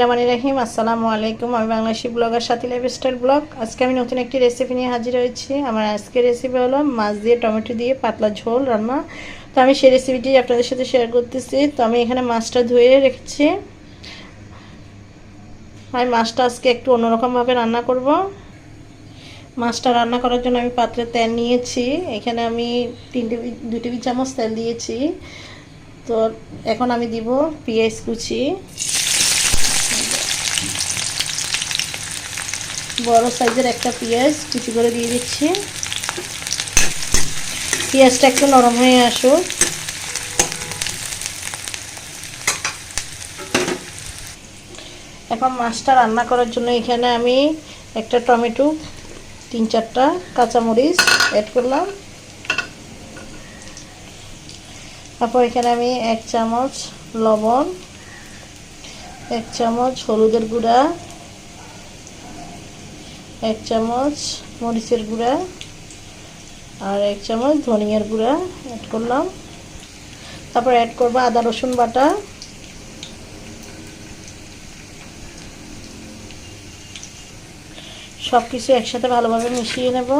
রহমান রাহিম, আসসালামু আলাইকুম। আমি Bangladeshi blogger Sathi lifestyle blog আজকে আমি নতুন একটি রেসিপি নিয়ে হাজির হয়েছি। আমার আজকের রেসিপি হলো মাছ দিয়ে টমেটো দিয়ে পাতলা ঝোল রান্না। তো আমি সেই রেসিপিটি আপনাদের সাথে শেয়ার করতেছি। তো আমি এখানে মাছটা ধুয়ে রেখেছি। আমি মাছটা আজকে একটু অন্যরকমভাবে রান্না করব। মাছটা রান্না করার জন্য আমি পাত্রে তেল নিয়েছি। এখানে আমি তিনটে টেবিল দু টেবিল চামচ তেল দিয়েছি। তো এখন আমি দিব পেঁয়াজ কুচি। বড় সাইজের একটা পেঁয়াজ কুচি করে দিয়ে দিচ্ছি। পেঁয়াজটা একটু নরম হয়ে আসুক। এখন মাছটা রান্না করার জন্য এখানে আমি একটা টমেটো, তিন চারটা কাঁচামরিচ অ্যাড করলাম। তারপর এখানে আমি এক চামচ লবণ, এক চামচ হলুদের গুঁড়া, এক চামচ মরিচের গুঁড়া আর এক চামচ ধনিয়ার গুঁড়া অ্যাড করলাম। তারপর অ্যাড করব আদা, রসুন বাটা। সব কিছু একসাথে ভালোভাবে মিশিয়ে নেব।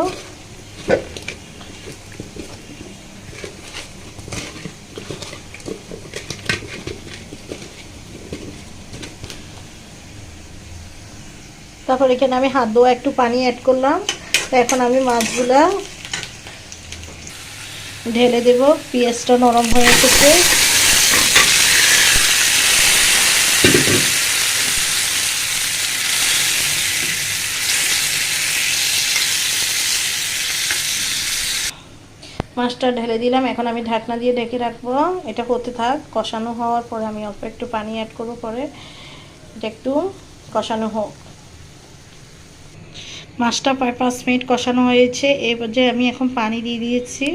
তারপর এখানে আমি হাত ধোয়া একটু পানি অ্যাড করলাম। এখন আমি মাছগুলা ঢেলে দেব, পেঁয়াজটা নরম হয়ে এসেছে। মাছটা ঢেলে দিলাম, এখন আমি ঢাকনা দিয়ে ঢেকে রাখব। এটা হতে থাক, কষানো হওয়ার পরে আমি অল্প একটু পানি অ্যাড করব পরে। এটা একটু কষানো হোক। মাছটা প্রায় পাঁচ মিনিট কষানো হয়েছে। এই পর্যায়ে আমি এখন পানি দিয়ে দিয়েছি।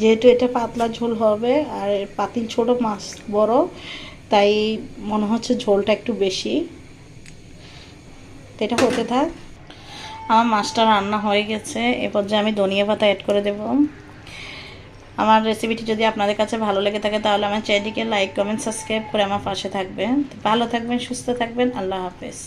যেহেতু এটা পাতলা ঝোল হবে, আর পাতিল ছোট মাছ বড়, তাই মনে হচ্ছে ঝোলটা একটু বেশি। তো এটা হতে থাক। আমার মাছটা রান্না হয়ে গেছে। এ পর্যায়ে আমি ধনিয়া পাতা অ্যাড করে দেব। আমার রেসিপিটি যদি আপনাদের কাছে ভালো লেগে থাকে, তাহলে আমার চ্যানেলটিকে লাইক কমেন্ট সাবস্ক্রাইব করে আমার পাশে থাকবেন। ভালো থাকবেন, সুস্থ থাকবেন। আল্লাহ হাফেজ।